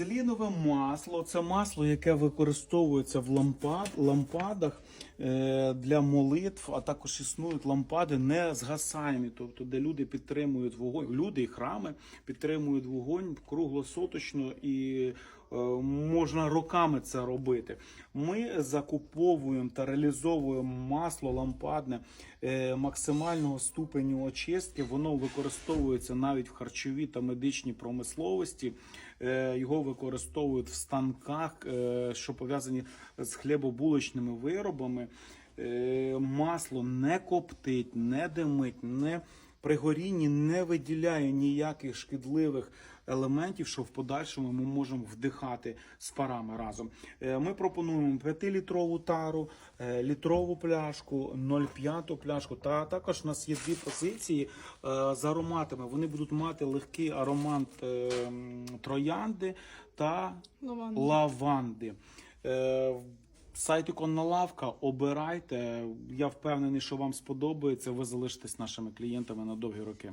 Селінове масло це масло, яке використовується в лампад, лампадах е, для молитв, а також існують лампади не згасаємі, тобто де люди підтримують вогонь, люди і храми підтримують вогонь круглосуточно і е, можна роками це робити. Ми закуповуємо та реалізовуємо масло лампадне е, максимального ступеню очистки. Воно використовується навіть в харчовій та медичній промисловості. Е, Його використовують в станках, е, що пов'язані з хлібобулочними виробами. Масло не коптить, не димить, не при горінні не виділяє ніяких шкідливих елементів, що в подальшому ми можемо вдихати з парами разом. Е, Ми пропонуємо 5-літрову тару, е, літрову пляшку, 0,5 пляшку. Та також у нас є дві позиції е, з ароматами. Вони будуть мати легкий аромат троянди та Лаванда. лаванди. Сайт Іконна лавка, обирайте. Я впевнений, що вам сподобається. Ви залишитесь нашими клієнтами на довгі роки.